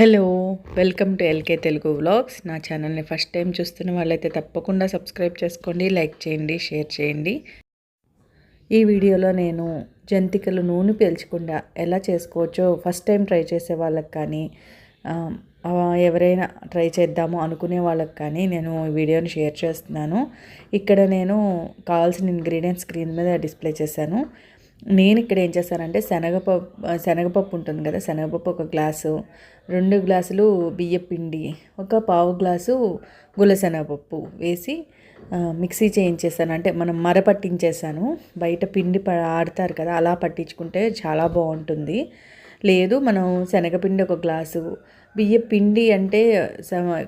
Hello welcome to LK Telugu vlogs. నా ఛానల్ని first time చూస్తున్న వాళ్ళైతే తప్పకుండా సబ్స్క్రైబ్ చేసుకోండి లైక్ చేయండి షేర్ చేయండి. ఈ వీడియోలో నేను జంతికలు నూనె పీల్చకుండా ఎలా చేసుకోవచ్చో ఫస్ట్ టైం ట్రై చేసే వాళ్ళకి కానీ ఎవరైనా ట్రై చేద్దాము అనుకునే వాళ్ళకి కానీ నేను ఈ వీడియోని షేర్ చేస్తున్నాను. ఇక్కడ నేను కావాల్సిన ఇంగ్రీడియంట్స్ స్క్రీన్ మీద డిస్ప్లే చేశాను. నేను ఇక్కడ ఏం చేశానంటే శనగపప్పు శనగపప్పు ఉంటుంది కదా శనగపప్పు ఒక గ్లాసు రెండు గ్లాసులు బియ్యపిండి ఒక పావు గ్లాసు గులశనగపప్పు వేసి మిక్సీ చేయించేసాను అంటే మనం మర పట్టించేసాను బయట పిండి ప ఆడతారు కదా అలా పట్టించుకుంటే చాలా బాగుంటుంది. లేదు మనం శనగపిండి ఒక గ్లాసు బియ్య పిండి అంటే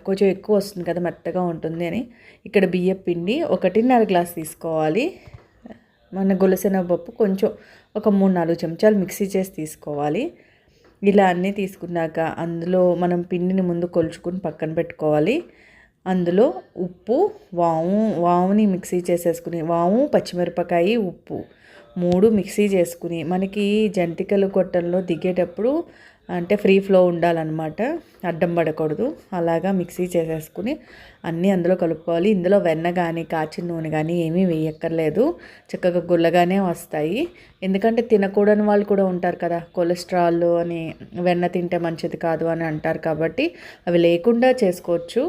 కొంచెం ఎక్కువ వస్తుంది కదా మెత్తగా ఉంటుంది అని. ఇక్కడ బియ్య పిండి ఒకటిన్నర గ్లాస్ తీసుకోవాలి. మన పప్పు కొంచెం ఒక మూడు నాలుగు చెంచాలు మిక్సీ చేసి తీసుకోవాలి. ఇలా అన్నీ తీసుకున్నాక అందులో మనం పిండిని ముందు కొలుచుకుని పక్కన పెట్టుకోవాలి. అందులో ఉప్పు వాము వాముని మిక్సీ చేసేసుకుని వాము పచ్చిమిరపకాయ ఉప్పు మూడు మిక్సీ చేసుకుని మనకి జంతికలు కొట్టంలో దిగేటప్పుడు అంటే ఫ్రీ ఫ్లో ఉండాలన్నమాట. అడ్డం పడకూడదు. అలాగా మిక్సీ చేసేసుకుని అన్నీ అందులో కలుపుకోవాలి. ఇందులో వెన్న కానీ కాచిన నూనె కానీ ఏమీ వేయక్కర్లేదు. చక్కగా గుల్లగానే వస్తాయి. ఎందుకంటే తినకూడని వాళ్ళు కూడా ఉంటారు కదా. కొలెస్ట్రాల్ అని వెన్న తింటే మంచిది కాదు అని అంటారు కాబట్టి అవి లేకుండా చేసుకోవచ్చు.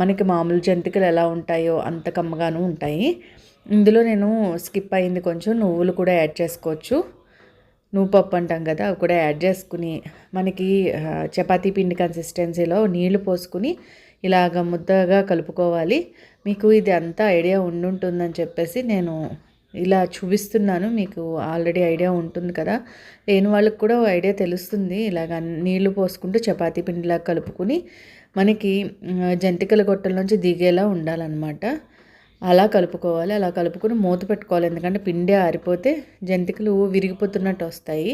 మనకి మామూలు జంతికలు ఎలా ఉంటాయో అంత కమ్మగాను ఉంటాయి. ఇందులో నేను స్కిప్ అయింది కొంచెం. నువ్వులు కూడా యాడ్ చేసుకోవచ్చు. నువ్వు పప్పు అంటాం కదా అవి కూడా యాడ్ చేసుకుని మనకి చపాతీ పిండి కన్సిస్టెన్సీలో నీళ్ళు పోసుకుని ఇలాగ ముద్దగా కలుపుకోవాలి. మీకు ఇది అంతా ఐడియా ఉండుంటుందని చెప్పేసి నేను ఇలా చూపిస్తున్నాను. మీకు ఆల్రెడీ ఐడియా ఉంటుంది కదా లేని వాళ్ళకి కూడా ఐడియా తెలుస్తుంది. ఇలాగ నీళ్ళు పోసుకుంటూ చపాతీ పిండిలా కలుపుకుని మనకి జంతికల గొట్టల నుంచి దిగేలా ఉండాలన్నమాట. అలా కలుపుకోవాలి అలా కలుపుకొని మూత పెట్టుకోవాలి. ఎందుకంటే పిండి ఆరిపోతే జంతికలు విరిగిపోతున్నట్టు వస్తాయి.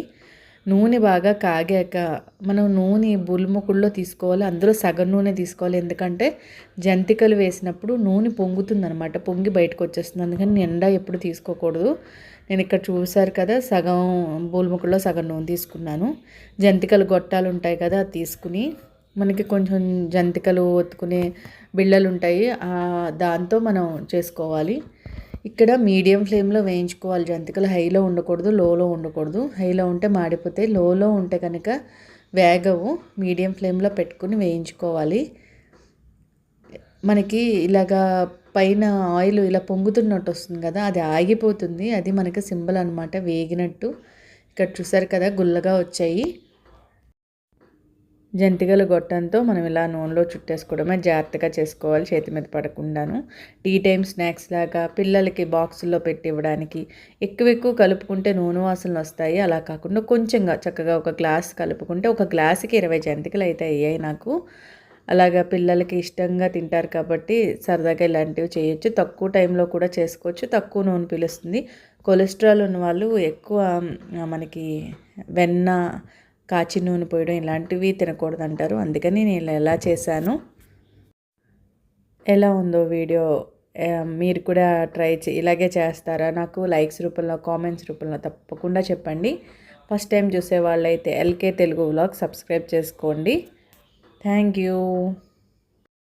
నూనె బాగా కాగాక మనం నూనె బుల్ముకుల్లో తీసుకోవాలి. అందులో సగం నూనె తీసుకోవాలి. ఎందుకంటే జంతికలు వేసినప్పుడు నూనె పొంగుతుందనమాట పొంగి బయటకు వచ్చేస్తుంది. అందుకని నిండా ఎప్పుడు తీసుకోకూడదు. నేను ఇక్కడ చూశారు కదా సగం బూల్ముకుల్లో సగం నూనె తీసుకున్నాను. జంతికలు గొట్టాలు ఉంటాయి కదా అది తీసుకుని మనకి కొంచెం జంతికలు ఒత్తుకునే బిళ్ళలు ఉంటాయి దాంతో మనం చేసుకోవాలి. ఇక్కడ మీడియం ఫ్లేమ్లో వేయించుకోవాలి. జంతికలు హైలో ఉండకూడదు లోలో ఉండకూడదు. హైలో ఉంటే మాడిపోతాయి లోలో ఉంటే కనుక వేగవు. మీడియం ఫ్లేమ్లో పెట్టుకుని వేయించుకోవాలి. మనకి ఇలాగా పైన ఆయిల్ ఇలా పొంగుతున్నట్టు వస్తుంది కదా అది ఆగిపోతుంది. అది మనకి సింబల్ అనమాట వేగినట్టు. ఇక్కడ చూసారు కదా గుల్లగా వచ్చాయి. జంతికల గొట్టంతో మనం ఇలా నూనెలో చుట్టేసుకోవడమే జాగ్రత్తగా చేసుకోవాలి చేతి మీద పడకుండాను. టీ టైం స్నాక్స్ లాగా పిల్లలకి బాక్సుల్లో పెట్టి ఇవ్వడానికి ఎక్కువ ఎక్కువ కలుపుకుంటే నూనె వాసనలు వస్తాయి. అలా కాకుండా కొంచెంగా చక్కగా ఒక గ్లాస్ కలుపుకుంటే ఒక గ్లాసుకి ఇరవై జంతికలు అయితే అయ్యాయి నాకు. అలాగా పిల్లలకి ఇష్టంగా తింటారు కాబట్టి సరదాగా ఇలాంటివి చేయొచ్చు. తక్కువ టైంలో కూడా చేసుకోవచ్చు. తక్కువ నూనె పిలుస్తుంది. కొలెస్ట్రాల్ ఉన్న వాళ్ళు ఎక్కువ మనకి వెన్న కాచి నూనె పోయడం ఇలాంటివి తినకూడదు అంటారు అందుకని నేను ఎలా చేశాను. ఎలా ఉందో వీడియో మీరు కూడా ట్రై చే ఇలాగే చేస్తారా? నాకు లైక్స్ రూపంలో కామెంట్స్ రూపంలో తప్పకుండా చెప్పండి. ఫస్ట్ టైం చూసే వాళ్ళైతే ఎల్కే తెలుగు వ్లాగ్ సబ్స్క్రైబ్ చేసుకోండి. Thank you.